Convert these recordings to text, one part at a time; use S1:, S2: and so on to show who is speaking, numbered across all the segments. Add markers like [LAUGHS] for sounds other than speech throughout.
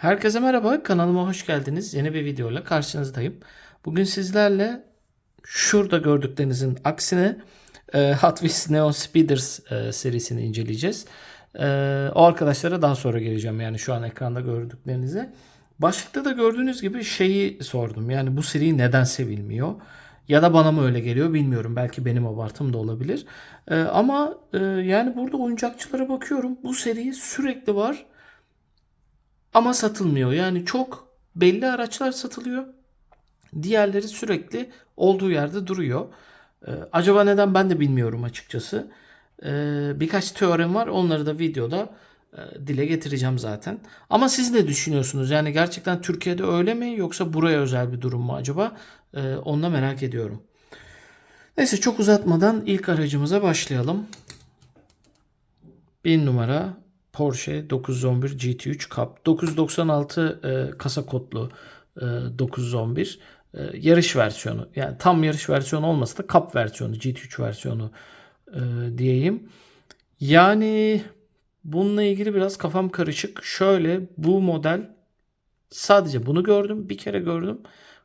S1: Herkese merhaba, kanalıma hoş geldiniz. Yeni bir videoyla karşınızdayım. Bugün sizlerle şurada gördüklerinizin aksine e, Hot Wheels Neon Speeders e, serisini inceleyeceğiz. E, o arkadaşlara daha sonra geleceğim yani şu an ekranda gördüklerinize. Başlıkta da gördüğünüz gibi şeyi sordum. Yani bu seri neden sevilmiyor? Ya da bana mı öyle geliyor bilmiyorum. Belki benim abartım da olabilir. E, ama e, yani burada oyuncakçılara bakıyorum. Bu seri sürekli var. Ama satılmıyor. Yani çok belli araçlar satılıyor. Diğerleri sürekli olduğu yerde duruyor. Ee, acaba neden ben de bilmiyorum açıkçası. Ee, birkaç teorim var. Onları da videoda e, dile getireceğim zaten. Ama siz ne düşünüyorsunuz? Yani gerçekten Türkiye'de öyle mi yoksa buraya özel bir durum mu acaba? Ee, onu da merak ediyorum. Neyse çok uzatmadan ilk aracımıza başlayalım. 1000 numara Porsche 911 GT3 Cup 996 e, kasa kodlu e, 911 e, yarış versiyonu yani tam yarış versiyonu olmasa da Cup versiyonu GT3 versiyonu e, diyeyim. Yani bununla ilgili biraz kafam karışık. Şöyle bu model sadece bunu gördüm. Bir kere gördüm.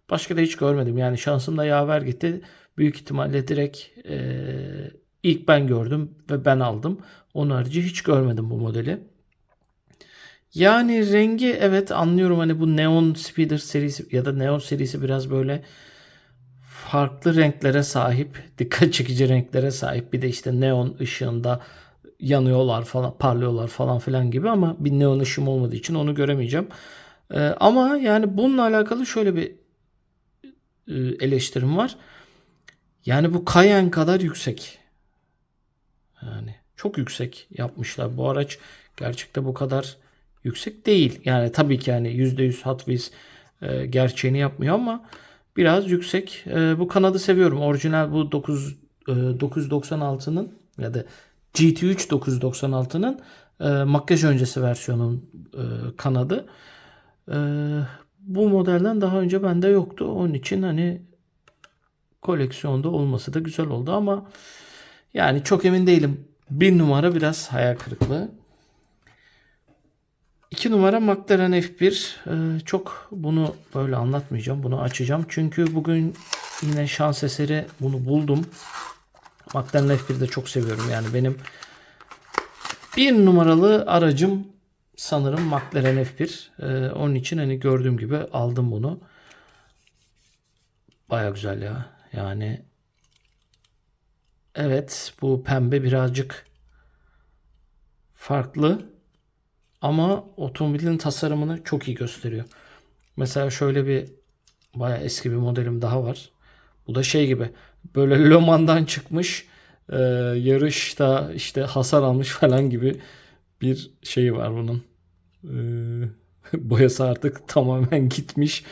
S1: Başka da hiç görmedim. Yani şansım da yaver gitti. Büyük ihtimalle direkt e, ilk ben gördüm ve ben aldım. Onun harici hiç görmedim bu modeli. Yani rengi evet anlıyorum hani bu Neon Speeder serisi ya da Neon serisi biraz böyle farklı renklere sahip, [LAUGHS] dikkat çekici renklere sahip. Bir de işte neon ışığında yanıyorlar falan, parlıyorlar falan filan gibi ama bir neon ışığım olmadığı için onu göremeyeceğim. Ee, ama yani bununla alakalı şöyle bir e, eleştirim var. Yani bu Cayenne kadar yüksek. Yani çok yüksek yapmışlar. Bu araç gerçekte bu kadar yüksek değil. Yani tabii ki yani %100 Hot Wheels e, gerçeğini yapmıyor ama biraz yüksek. E, bu kanadı seviyorum. Orijinal bu 9 e, 996'nın ya da GT3 996'nın e, makyaj öncesi versiyonun e, kanadı. E, bu modelden daha önce bende yoktu. Onun için hani koleksiyonda olması da güzel oldu ama yani çok emin değilim. Bir numara biraz hayal kırıklığı. 2 numara McLaren F1. Ee, çok bunu böyle anlatmayacağım. Bunu açacağım. Çünkü bugün yine şans eseri bunu buldum. McLaren F1'i de çok seviyorum. Yani benim bir numaralı aracım sanırım McLaren F1. Ee, onun için hani gördüğüm gibi aldım bunu. Baya güzel ya. Yani evet bu pembe birazcık farklı. Ama otomobilin tasarımını çok iyi gösteriyor. Mesela şöyle bir baya eski bir modelim daha var. Bu da şey gibi böyle Le Mans'dan çıkmış e, yarışta işte hasar almış falan gibi bir şey var bunun. E, [LAUGHS] boyası artık tamamen gitmiş.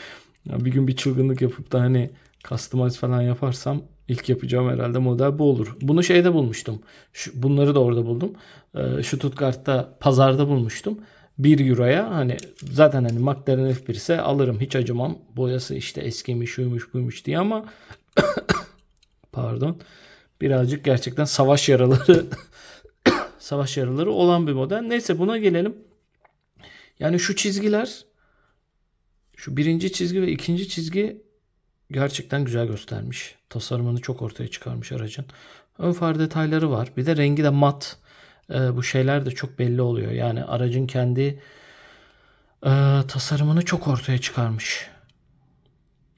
S1: Ya bir gün bir çılgınlık yapıp da hani customize falan yaparsam ilk yapacağım herhalde model bu olur. Bunu şeyde bulmuştum. Şu, bunları da orada buldum. Ee, Stuttgart'ta pazarda bulmuştum. 1 euroya hani zaten hani McLaren F1 ise alırım hiç acımam. Boyası işte eskimiş şuymuş buymuş diye ama [COUGHS] pardon birazcık gerçekten savaş yaraları [COUGHS] savaş yaraları olan bir model. Neyse buna gelelim. Yani şu çizgiler şu birinci çizgi ve ikinci çizgi gerçekten güzel göstermiş. Tasarımını çok ortaya çıkarmış aracın. Ön far detayları var. Bir de rengi de mat. Ee, bu şeyler de çok belli oluyor. Yani aracın kendi e, tasarımını çok ortaya çıkarmış.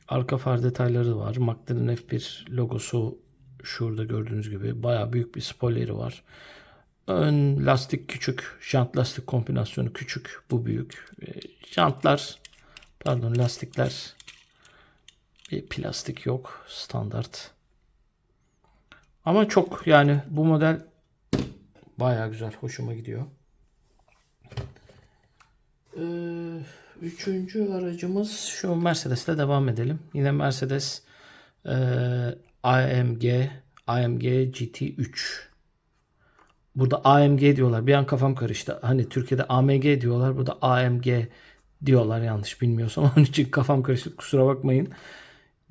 S1: Arka far detayları var. McLaren F1 logosu şurada gördüğünüz gibi baya büyük bir spoileri var. Ön lastik küçük. Jant lastik kombinasyonu küçük. Bu büyük. E, jantlar pardon lastikler bir plastik yok. Standart. Ama çok yani bu model baya güzel. Hoşuma gidiyor. Ee, üçüncü aracımız şu Mercedes'le devam edelim. Yine Mercedes e, AMG AMG GT3 Burada AMG diyorlar. Bir an kafam karıştı. Hani Türkiye'de AMG diyorlar. Burada AMG diyorlar yanlış bilmiyorsam. [LAUGHS] Onun için kafam karıştı. Kusura bakmayın.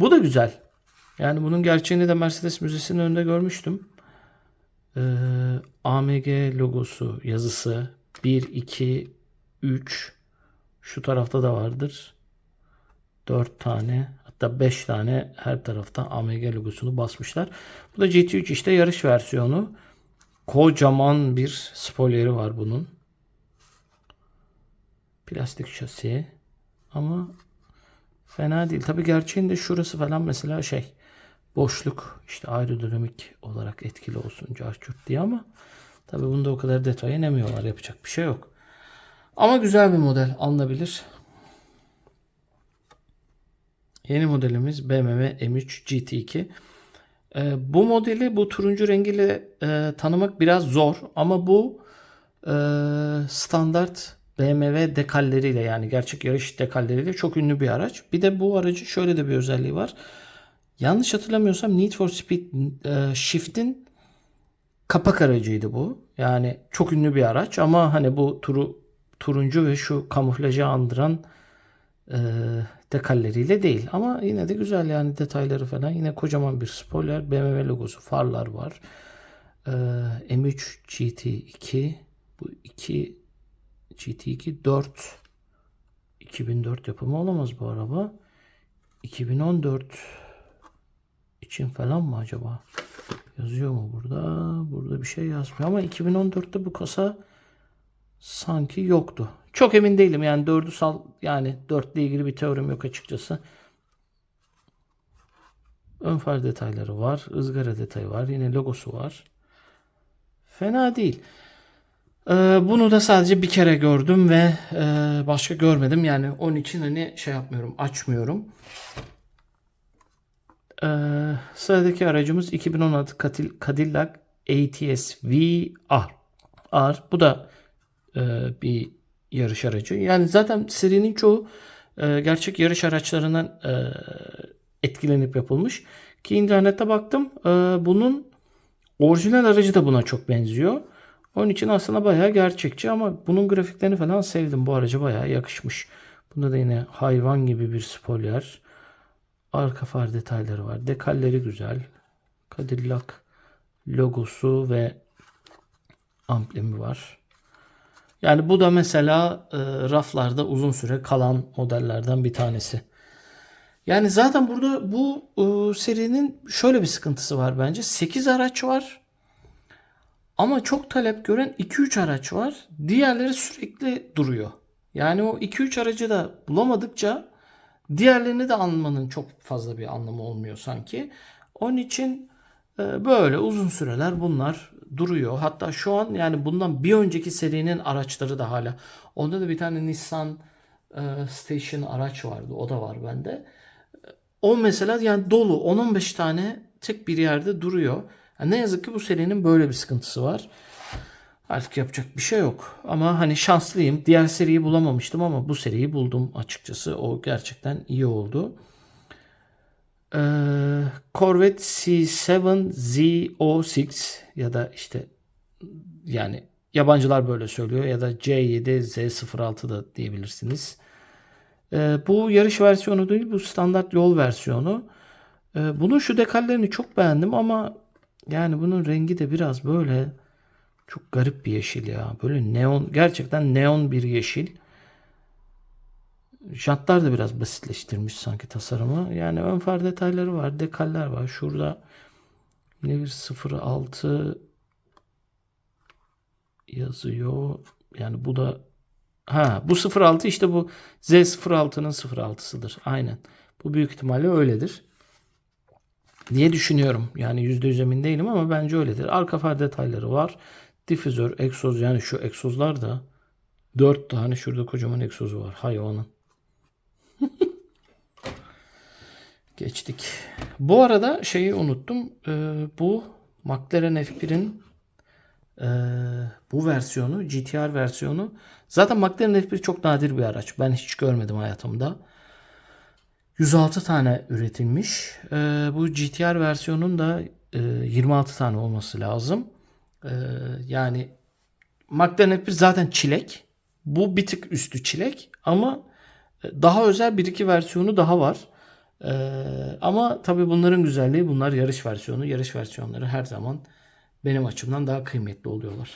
S1: Bu da güzel. Yani bunun gerçeğini de Mercedes Müzesi'nin önünde görmüştüm. Ee, AMG logosu, yazısı 1, 2, 3 Şu tarafta da vardır. 4 tane hatta 5 tane her tarafta AMG logosunu basmışlar. Bu da GT3 işte yarış versiyonu. Kocaman bir spoileri var bunun. Plastik şasi. Ama fena değil. Tabi gerçeğinde şurası falan mesela şey boşluk işte aerodinamik olarak etkili olsun carçurt diye ama tabi bunda o kadar detaya inemiyorlar. Yapacak bir şey yok. Ama güzel bir model alınabilir. Yeni modelimiz BMW M3 GT2. Ee, bu modeli bu turuncu rengiyle e, tanımak biraz zor ama bu e, standart BMW dekalleriyle yani gerçek yarış dekalleriyle çok ünlü bir araç. Bir de bu aracın şöyle de bir özelliği var. Yanlış hatırlamıyorsam Need for Speed e, Shift'in kapak aracıydı bu. Yani çok ünlü bir araç ama hani bu turu turuncu ve şu kamuflajı andıran e, dekalleriyle değil. Ama yine de güzel yani detayları falan. Yine kocaman bir spoiler. BMW logosu, farlar var. E, M3 GT2 bu 2 GT2 4 2004 yapımı olamaz bu araba. 2014 için falan mı acaba? Yazıyor mu burada? Burada bir şey yazmıyor ama 2014'te bu kasa sanki yoktu. Çok emin değilim yani 4'ü sal yani 4 ile ilgili bir teorim yok açıkçası. Ön far detayları var. ızgara detayı var. Yine logosu var. Fena değil. Ee, bunu da sadece bir kere gördüm ve e, başka görmedim. Yani onun için hani şey yapmıyorum, açmıyorum. Ee, sıradaki aracımız 2016 Cadil- Cadillac ATS VR. R. Bu da e, bir yarış aracı. Yani zaten serinin çoğu e, gerçek yarış araçlarından etkilenip yapılmış. Ki internette baktım bunun orijinal aracı da buna çok benziyor. Onun için aslında bayağı gerçekçi ama bunun grafiklerini falan sevdim. Bu araca bayağı yakışmış. Bunda da yine hayvan gibi bir spoiler. Arka far detayları var. Dekalleri güzel. Cadillac logosu ve amblemi var. Yani bu da mesela e, raflarda uzun süre kalan modellerden bir tanesi. Yani zaten burada bu e, serinin şöyle bir sıkıntısı var bence. 8 araç var. Ama çok talep gören 2-3 araç var. Diğerleri sürekli duruyor. Yani o 2-3 aracı da bulamadıkça diğerlerini de almanın çok fazla bir anlamı olmuyor sanki. Onun için e, böyle uzun süreler bunlar duruyor. Hatta şu an yani bundan bir önceki serinin araçları da hala. Onda da bir tane Nissan e, Station araç vardı. O da var bende. O mesela yani dolu 10-15 tane tek bir yerde duruyor. Yani ne yazık ki bu serinin böyle bir sıkıntısı var. Artık yapacak bir şey yok. Ama hani şanslıyım. Diğer seriyi bulamamıştım ama bu seriyi buldum açıkçası. O gerçekten iyi oldu. Ee, Corvette C7 Z06 ya da işte yani yabancılar böyle söylüyor ya da C7 Z06 da diyebilirsiniz. Ee, bu yarış versiyonu değil bu standart yol versiyonu. Ee, bunun şu dekallerini çok beğendim ama yani bunun rengi de biraz böyle çok garip bir yeşil ya. Böyle neon gerçekten neon bir yeşil. Jantlar da biraz basitleştirmiş sanki tasarımı. Yani ön far detayları var, dekaller var. Şurada yine bir 06 yazıyor. Yani bu da ha bu 06 işte bu Z06'nın 06'sıdır. Aynen. Bu büyük ihtimalle öyledir. Diye düşünüyorum. Yani %100 emin değilim ama bence öyledir. Arka far detayları var. Difüzör, egzoz yani şu egzozlar da 4 tane şurada kocaman egzozu var. Hayvanın. [LAUGHS] Geçtik. Bu arada şeyi unuttum. Ee, bu McLaren F1'in e, bu versiyonu, GTR versiyonu. Zaten McLaren F1 çok nadir bir araç. Ben hiç görmedim hayatımda. 106 tane üretilmiş. Ee, bu GTR versiyonun da e, 26 tane olması lazım. Ee, yani McLaren F1 zaten çilek. Bu bir tık üstü çilek ama daha özel bir iki versiyonu daha var. Ee, ama tabii bunların güzelliği bunlar yarış versiyonu. Yarış versiyonları her zaman benim açımdan daha kıymetli oluyorlar.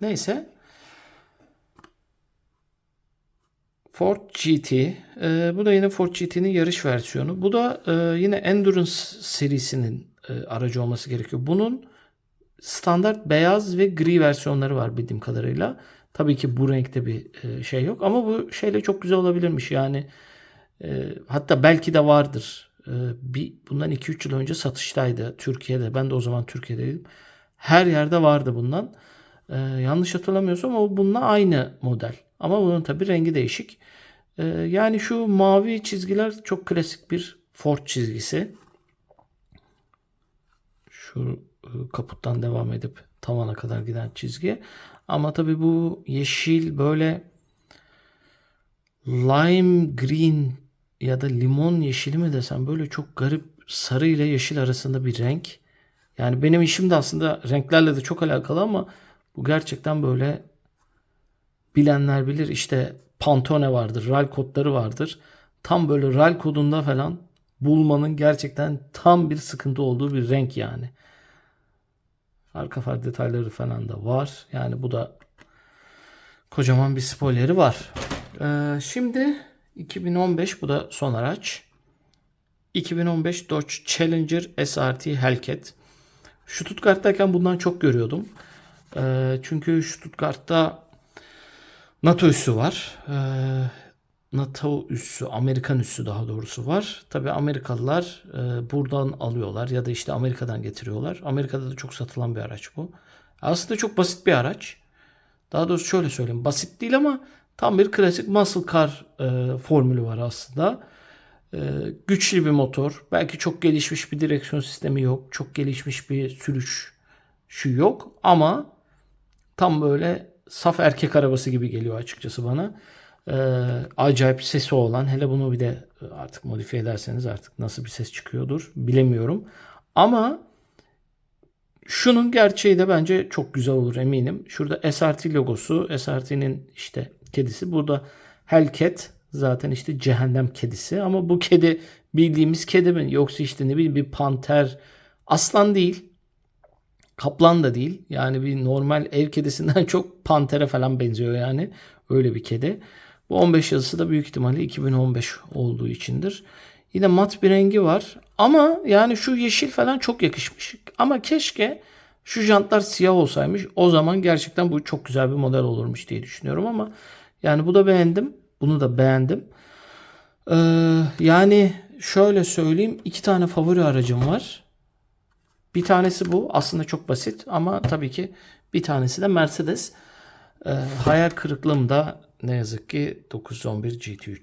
S1: Neyse. Ford GT. Ee, bu da yine Ford GT'nin yarış versiyonu. Bu da e, yine Endurance serisinin e, aracı olması gerekiyor. Bunun standart beyaz ve gri versiyonları var bildiğim kadarıyla. Tabii ki bu renkte bir e, şey yok ama bu şeyle çok güzel olabilirmiş. Yani e, hatta belki de vardır. E, bir bundan 2-3 yıl önce satıştaydı Türkiye'de. Ben de o zaman Türkiye'deydim. Her yerde vardı bundan. E, yanlış hatırlamıyorsam o bununla aynı model. Ama bunun tabii rengi değişik. E, yani şu mavi çizgiler çok klasik bir Ford çizgisi. Şu e, kaputtan devam edip tavana kadar giden çizgi. Ama tabii bu yeşil böyle lime green ya da limon yeşili mi desem böyle çok garip sarı ile yeşil arasında bir renk. Yani benim işim de aslında renklerle de çok alakalı ama bu gerçekten böyle bilenler bilir işte Pantone vardır, RAL kodları vardır. Tam böyle RAL kodunda falan bulmanın gerçekten tam bir sıkıntı olduğu bir renk yani. Arka far detayları falan da var. Yani bu da kocaman bir spoileri var. Ee, şimdi 2015 bu da son araç. 2015 Dodge Challenger SRT Hellcat. Stuttgart'tayken bundan çok görüyordum. Ee, çünkü Stuttgart'ta NATO üssü var. Ee, NATO üssü, Amerikan üssü daha doğrusu var. Tabi Amerikalılar e, buradan alıyorlar ya da işte Amerika'dan getiriyorlar. Amerika'da da çok satılan bir araç bu. Aslında çok basit bir araç. Daha doğrusu şöyle söyleyeyim. Basit değil ama tam bir klasik muscle car e, formülü var aslında. E, güçlü bir motor. Belki çok gelişmiş bir direksiyon sistemi yok. Çok gelişmiş bir sürüş şu yok. Ama tam böyle saf erkek arabası gibi geliyor açıkçası bana. Ee, acayip sesi olan hele bunu bir de artık modifiye ederseniz artık nasıl bir ses çıkıyordur bilemiyorum. Ama şunun gerçeği de bence çok güzel olur eminim. Şurada SRT logosu, SRT'nin işte kedisi. Burada Hellcat zaten işte cehennem kedisi. Ama bu kedi bildiğimiz kedi mi? Yoksa işte ne bileyim bir panter, aslan değil. Kaplan da değil. Yani bir normal ev kedisinden [LAUGHS] çok pantere falan benziyor yani. Öyle bir kedi. Bu 15 yazısı da büyük ihtimalle 2015 olduğu içindir. Yine mat bir rengi var. Ama yani şu yeşil falan çok yakışmış. Ama keşke şu jantlar siyah olsaymış. O zaman gerçekten bu çok güzel bir model olurmuş diye düşünüyorum ama yani bu da beğendim. Bunu da beğendim. Ee, yani şöyle söyleyeyim. iki tane favori aracım var. Bir tanesi bu. Aslında çok basit ama tabii ki bir tanesi de Mercedes. Ee, hayal kırıklığım da ne yazık ki 911 GT3.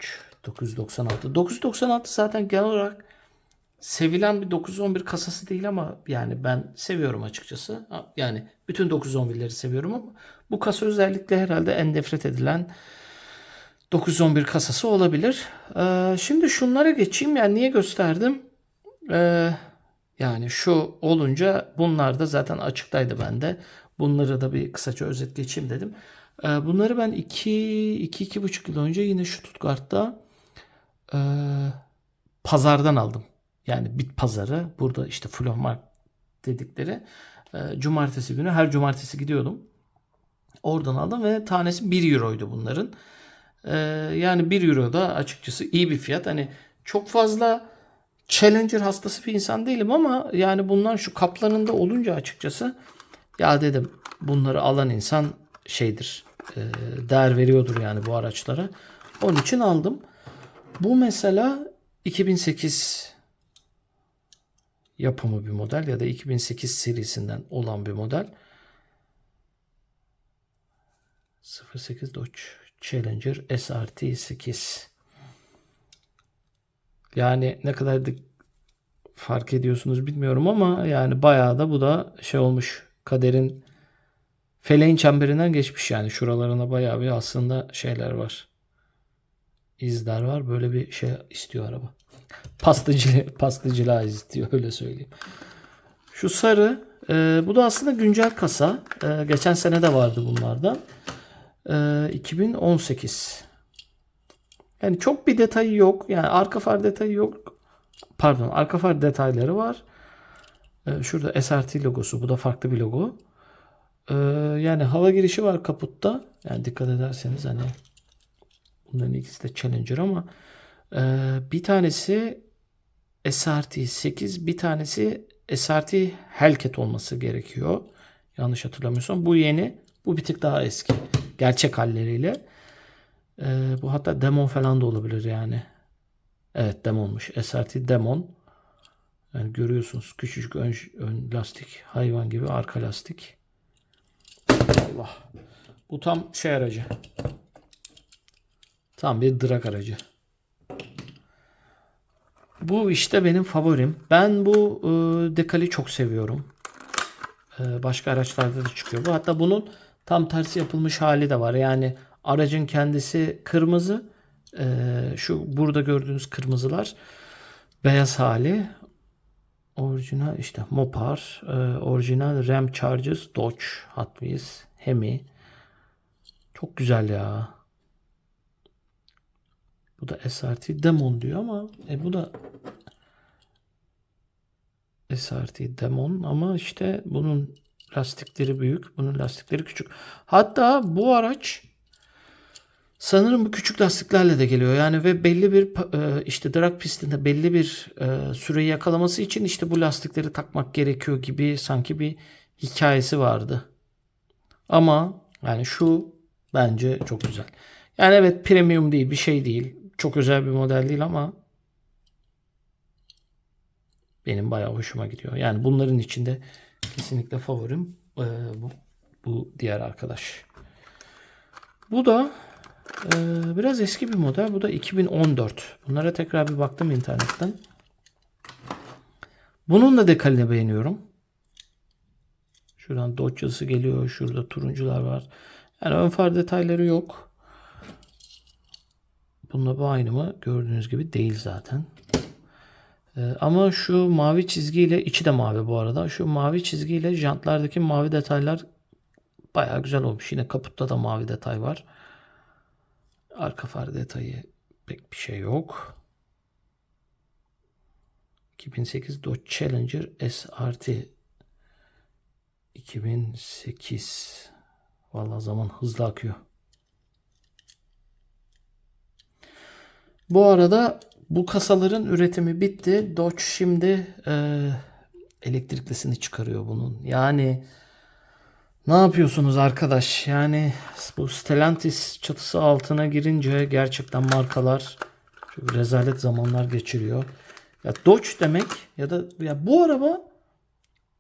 S1: 996. 996 zaten genel olarak sevilen bir 911 kasası değil ama yani ben seviyorum açıkçası. Yani bütün 911'leri seviyorum ama bu kasa özellikle herhalde en nefret edilen 911 kasası olabilir. Ee, şimdi şunlara geçeyim. Yani niye gösterdim? Ee, yani şu olunca bunlar da zaten açıktaydı bende. Bunları da bir kısaca özet geçeyim dedim. Ee, bunları ben 2-2,5 yıl önce yine Stuttgart'ta e, pazardan aldım. Yani bit pazarı. Burada işte Flohmarkt dedikleri. E, cumartesi günü her cumartesi gidiyordum. Oradan aldım ve tanesi 1 euroydu bunların. E, yani 1 euro da açıkçası iyi bir fiyat. Hani çok fazla Challenger hastası bir insan değilim ama yani bundan şu kaplarında olunca açıkçası ya dedim bunları alan insan şeydir e, değer veriyordur yani bu araçlara. Onun için aldım. Bu mesela 2008 yapımı bir model ya da 2008 serisinden olan bir model. 08 Dodge Challenger SRT 8. Yani ne kadar da fark ediyorsunuz bilmiyorum ama yani bayağı da bu da şey olmuş. Kaderin feleğin çemberinden geçmiş yani. Şuralarına bayağı bir aslında şeyler var. İzler var. Böyle bir şey istiyor araba. Pastacı, pastacılığa istiyor öyle söyleyeyim. Şu sarı e, bu da aslında güncel kasa. E, geçen sene de vardı bunlardan. E, 2018. Yani çok bir detayı yok. Yani arka far detayı yok. Pardon arka far detayları var. E, şurada SRT logosu. Bu da farklı bir logo. E, yani hava girişi var kaputta. Yani dikkat ederseniz hani Bunların ikisi de Challenger ama e, bir tanesi SRT 8 bir tanesi SRT Hellcat olması gerekiyor. Yanlış hatırlamıyorsam. Bu yeni. Bu bir tık daha eski. Gerçek halleriyle. E, bu hatta Demon falan da olabilir yani. Evet Demon'muş. SRT Demon. Yani görüyorsunuz küçücük ön, ön lastik hayvan gibi arka lastik. Allah. Bu tam şey aracı. Tam bir drag aracı. Bu işte benim favorim. Ben bu e, dekali çok seviyorum. E, başka araçlarda da çıkıyor. Bu hatta bunun tam tersi yapılmış hali de var. Yani aracın kendisi kırmızı. E, şu burada gördüğünüz kırmızılar beyaz hali. Orijinal işte Mopar, e, orijinal Ram Chargers, Dodge, Hot Wheels, Hemi. Çok güzel ya. Bu da SRT Demon diyor ama e, bu da SRT Demon ama işte bunun lastikleri büyük, bunun lastikleri küçük. Hatta bu araç sanırım bu küçük lastiklerle de geliyor. Yani ve belli bir e, işte drag pistinde belli bir e, süreyi yakalaması için işte bu lastikleri takmak gerekiyor gibi sanki bir hikayesi vardı. Ama yani şu bence çok güzel. Yani evet premium değil, bir şey değil. Çok özel bir model değil ama benim bayağı hoşuma gidiyor. Yani bunların içinde kesinlikle favorim e, bu, bu diğer arkadaş. Bu da e, biraz eski bir model. Bu da 2014. Bunlara tekrar bir baktım internetten. Bunun da dekalini beğeniyorum. Şuradan Dodge'sı geliyor. Şurada turuncular var. Yani ön far detayları yok. Bununla bu aynı mı? Gördüğünüz gibi değil zaten. Ee, ama şu mavi çizgiyle içi de mavi bu arada. Şu mavi çizgiyle jantlardaki mavi detaylar baya güzel olmuş. Yine kaputta da mavi detay var. Arka far detayı pek bir şey yok. 2008 Dodge Challenger SRT 2008 Vallahi zaman hızlı akıyor. Bu arada bu kasaların üretimi bitti. Dodge şimdi e, elektriklisini çıkarıyor bunun. Yani ne yapıyorsunuz arkadaş? Yani bu Stellantis çatısı altına girince gerçekten markalar çok rezalet zamanlar geçiriyor. Ya Dodge demek ya da ya bu araba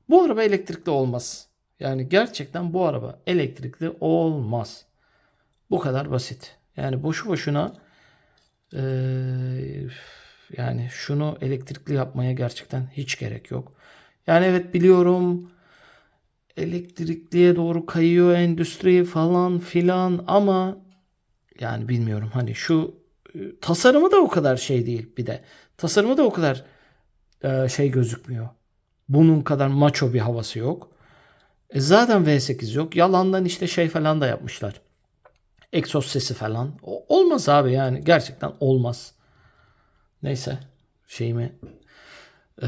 S1: bu araba elektrikli olmaz. Yani gerçekten bu araba elektrikli olmaz. Bu kadar basit. Yani boşu boşuna ee, yani şunu elektrikli yapmaya gerçekten hiç gerek yok. Yani evet biliyorum elektrikliye doğru kayıyor endüstri falan filan ama yani bilmiyorum hani şu e, tasarımı da o kadar şey değil bir de. Tasarımı da o kadar e, şey gözükmüyor. Bunun kadar macho bir havası yok. E zaten V8 yok. Yalandan işte şey falan da yapmışlar. Exos sesi falan. O, olmaz abi yani. Gerçekten olmaz. Neyse. Şeyimi e,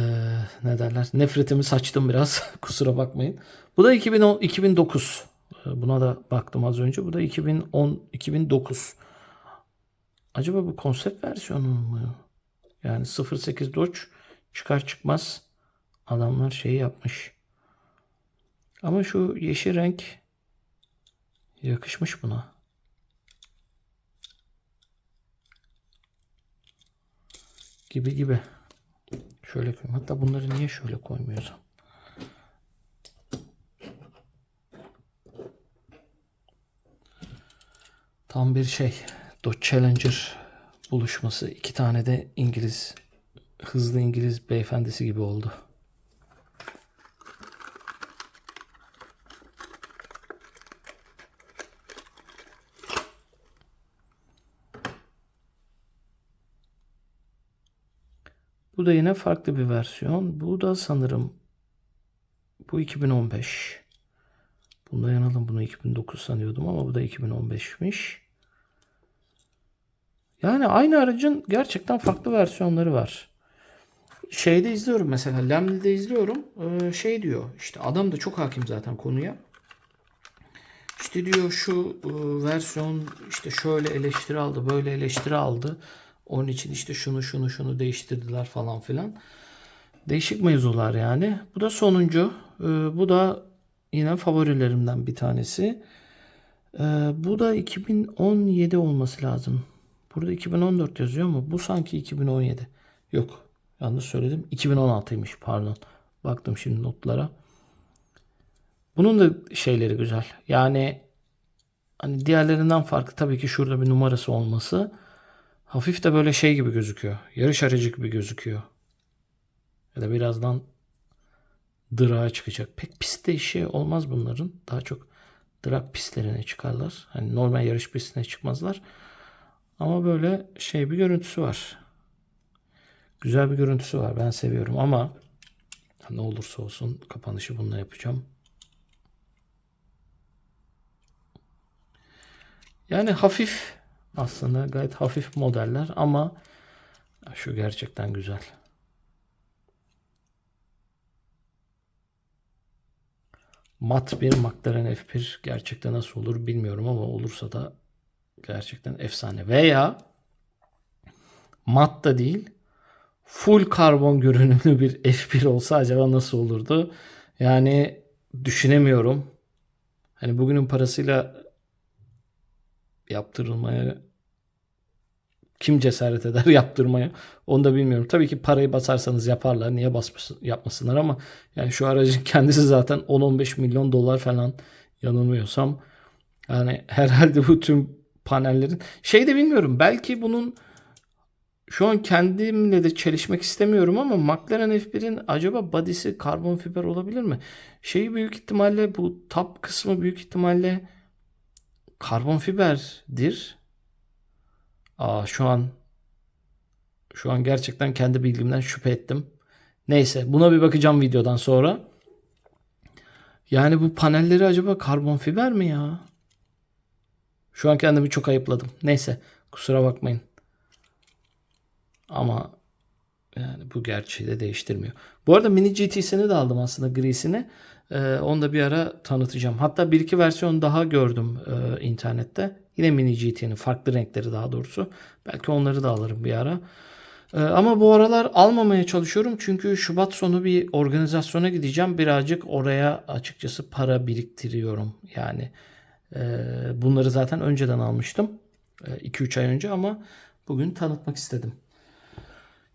S1: ne derler? Nefretimi saçtım biraz. [LAUGHS] Kusura bakmayın. Bu da 2010 2009. E, buna da baktım az önce. Bu da 2010 2009. Acaba bu konsept versiyonu mu? Yani 08 Dodge çıkar çıkmaz adamlar şeyi yapmış. Ama şu yeşil renk yakışmış buna. Gibi gibi. Şöyle koyayım. Hatta bunları niye şöyle koymuyorsam. Tam bir şey. Dodge Challenger buluşması. İki tane de İngiliz hızlı İngiliz beyefendisi gibi oldu. Bu da yine farklı bir versiyon. Bu da sanırım bu 2015. Bunda yanıldım. Bunu 2009 sanıyordum ama bu da 2015'miş. Yani aynı aracın gerçekten farklı versiyonları var. Şeyde izliyorum mesela Lemli'de izliyorum. Ee, şey diyor işte adam da çok hakim zaten konuya. İşte diyor şu e, versiyon işte şöyle eleştiri aldı, böyle eleştiri aldı. Onun için işte şunu şunu şunu değiştirdiler falan filan. Değişik mevzular yani. Bu da sonuncu. E, bu da yine favorilerimden bir tanesi. E, bu da 2017 olması lazım. Burada 2014 yazıyor ama bu sanki 2017. Yok. Yanlış söyledim. 2016'ymış pardon. Baktım şimdi notlara. Bunun da şeyleri güzel. Yani hani diğerlerinden farklı tabii ki şurada bir numarası olması. Hafif de böyle şey gibi gözüküyor. Yarış aracı gibi gözüküyor. Ya da birazdan dırağa çıkacak. Pek pistte işi olmaz bunların. Daha çok drag pistlerine çıkarlar. Hani normal yarış pistine çıkmazlar. Ama böyle şey bir görüntüsü var. Güzel bir görüntüsü var. Ben seviyorum ama ne olursa olsun kapanışı bununla yapacağım. Yani hafif aslında gayet hafif modeller ama şu gerçekten güzel. Mat bir McLaren F1 gerçekten nasıl olur bilmiyorum ama olursa da gerçekten efsane. Veya mat da değil full karbon görünümlü bir F1 olsa acaba nasıl olurdu? Yani düşünemiyorum. Hani bugünün parasıyla yaptırılmaya kim cesaret eder [LAUGHS] yaptırmaya onu da bilmiyorum. Tabii ki parayı basarsanız yaparlar. Niye basmasın, yapmasınlar ama yani şu aracın [LAUGHS] kendisi zaten 10-15 milyon dolar falan yanılmıyorsam. Yani [LAUGHS] herhalde bu tüm panellerin şey de bilmiyorum. Belki bunun şu an kendimle de çelişmek istemiyorum ama McLaren F1'in acaba body'si karbon fiber olabilir mi? Şeyi büyük ihtimalle bu top kısmı büyük ihtimalle karbon fiberdir. Aa şu an şu an gerçekten kendi bilgimden şüphe ettim. Neyse buna bir bakacağım videodan sonra. Yani bu panelleri acaba karbon fiber mi ya? Şu an kendimi çok ayıpladım. Neyse kusura bakmayın. Ama yani bu gerçeği de değiştirmiyor. Bu arada mini GT'sini de aldım aslında grisini. Ee, onu da bir ara tanıtacağım. Hatta bir iki versiyon daha gördüm e, internette. Yine mini GT'nin farklı renkleri daha doğrusu. Belki onları da alırım bir ara. Ee, ama bu aralar almamaya çalışıyorum. Çünkü Şubat sonu bir organizasyona gideceğim. Birazcık oraya açıkçası para biriktiriyorum. Yani e, bunları zaten önceden almıştım. 2-3 ay önce ama bugün tanıtmak istedim.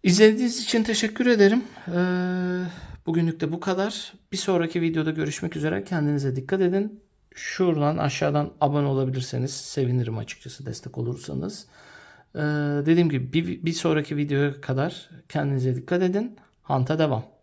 S1: İzlediğiniz için teşekkür ederim. Ee, bugünlük de bu kadar. Bir sonraki videoda görüşmek üzere. Kendinize dikkat edin. Şuradan aşağıdan abone olabilirseniz sevinirim açıkçası destek olursanız. Ee, dediğim gibi bir, bir sonraki videoya kadar kendinize dikkat edin. Hanta devam.